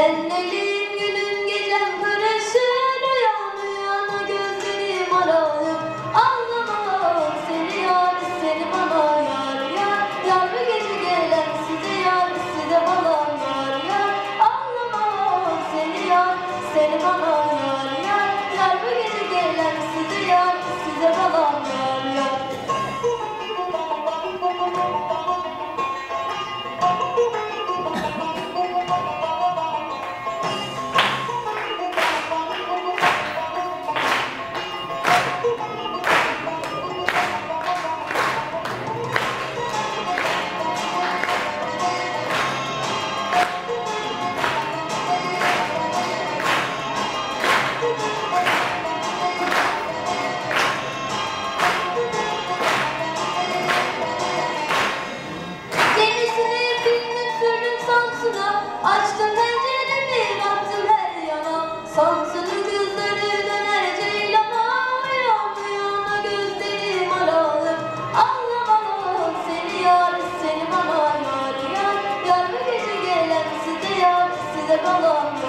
Ben neyleyim günüm gecem karışır Uyan uyan gözlerim ararım Anlamam seni seni bana yar yar Yar bu gece gelen size yar size bana seni bana yar yar Yar bu gece gelen size yar size bana yar seni bana